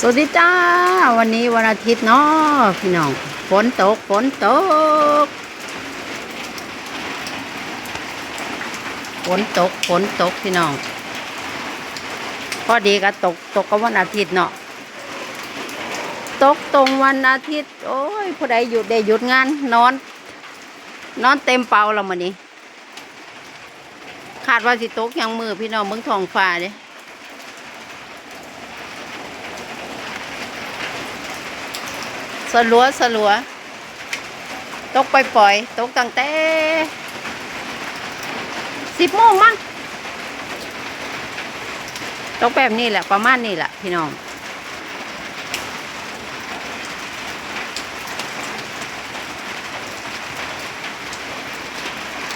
สวัสดีจ้า วันนี้วันอาทิตย์เนาะพี่น้อง ฝนตก ฝนตก ฝนตก ฝนตก พี่น้อง พอดีก็ตก ตกก็วันอาทิตย์เนาะ ตกตรงวันอาทิตย์ โอ้ยผู้ใดหยุดได้หยุดงาน นอน นอนเต็มเป่าแล้วมันนี้ คาดว่าสิตกยังมือพี่น้องเมืองทองฟ้าเด้ สลัวสลัว ตกปล่อยๆตกตั้งแต่สิบโมงมั้งตกแบบนี้แหละ ประมาณนี้แหละพี่น้อง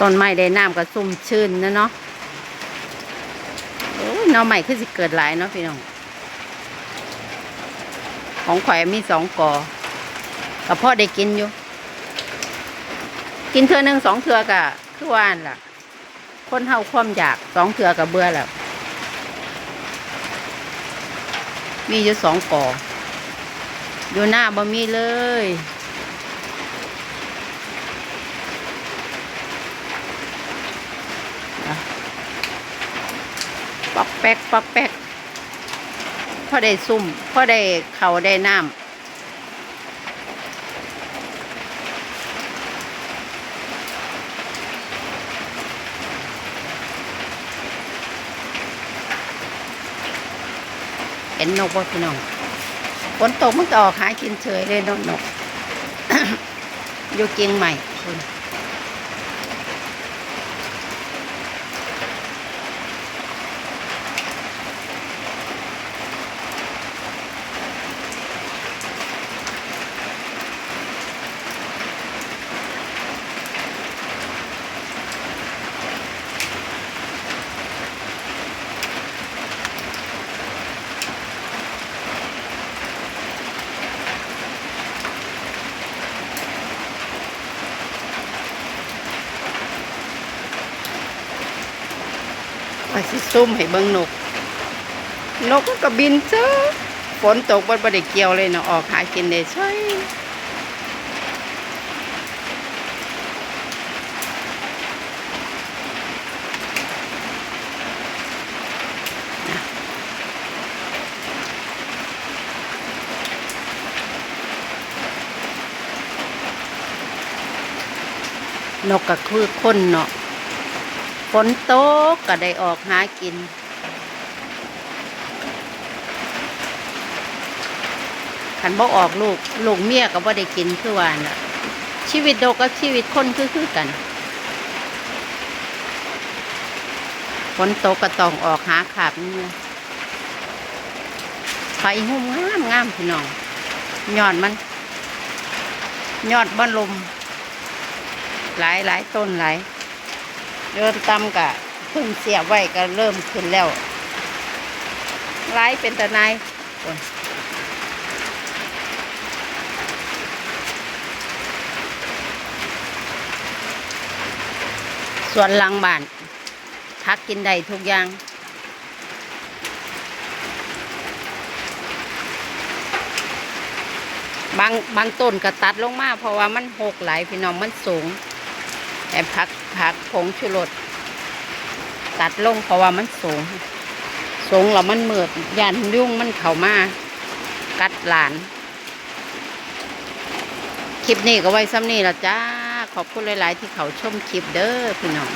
ต้นไม้ได้น้ำก็ซุ่มชื่นนะเนาะโอ้ยน้อใหม่คือสิเกิดหลายเนาะพี่น้อง ของข่อยมีสองกอ กับพ่อได้กินอยู่ กินเทือหนึ่งสองเทือกะคือว่านล่ะ คนเฮาความอยากสองเทือกับเบื่อแล้ว มีอยู่สองกออยู่หน้าบ่มีเลยปอกแป๊กปอกแป๊กพ่อได้ซุ่มพ่อได้เขาได้น้ำ ห็นนกบ่พี่น้องฝนตกมันก็ออกหากินเฉยเลยนกนกอยู่เกียงใหม่คุณ ว่าสิซุ่มให้เบิ่งนก นกก็บินเจ้าฝนตกบ่บ่ไดเกี่ยวเลยเนาะออกหากินได้ใช่นกก็คือคนเนาะ ฝนตกก็ได้ออกหากิน ขันบ่ออกลูก ลูกเมียก็บ่ได้กินคือวาน่ะชีวิตโดกกับชีวิตคนคือคือกันฝนตกก็ต้องออกหาขาบเนี่ยไฟหุ่มงามงามพี่น้องยอดมันยอดบ้านลม หลายหลายต้นหลาย เริ่มตำกะพิ่งเสียบไว้ก็เริ่มขึ้นแล้วไล่เป็นตะนายส่วนลังบ้านพักกินได้ทุกอย่างบางบางต้นก็ตัดลงมาเพราะว่ามันหกไหลายพี่น้องมันสูงแต่ผัก ผักผงชูรสตัดลงเพราะว่ามันสูง สูงแล้วมันเมือดยันยุ่งมันเข่ามากัดหลาน คลิปนี้ก็ไว้ซ้ำนี่ละจ้า ขอบคุณหลาย ๆ ที่เขาชมคลิปเด้อพี่น้อง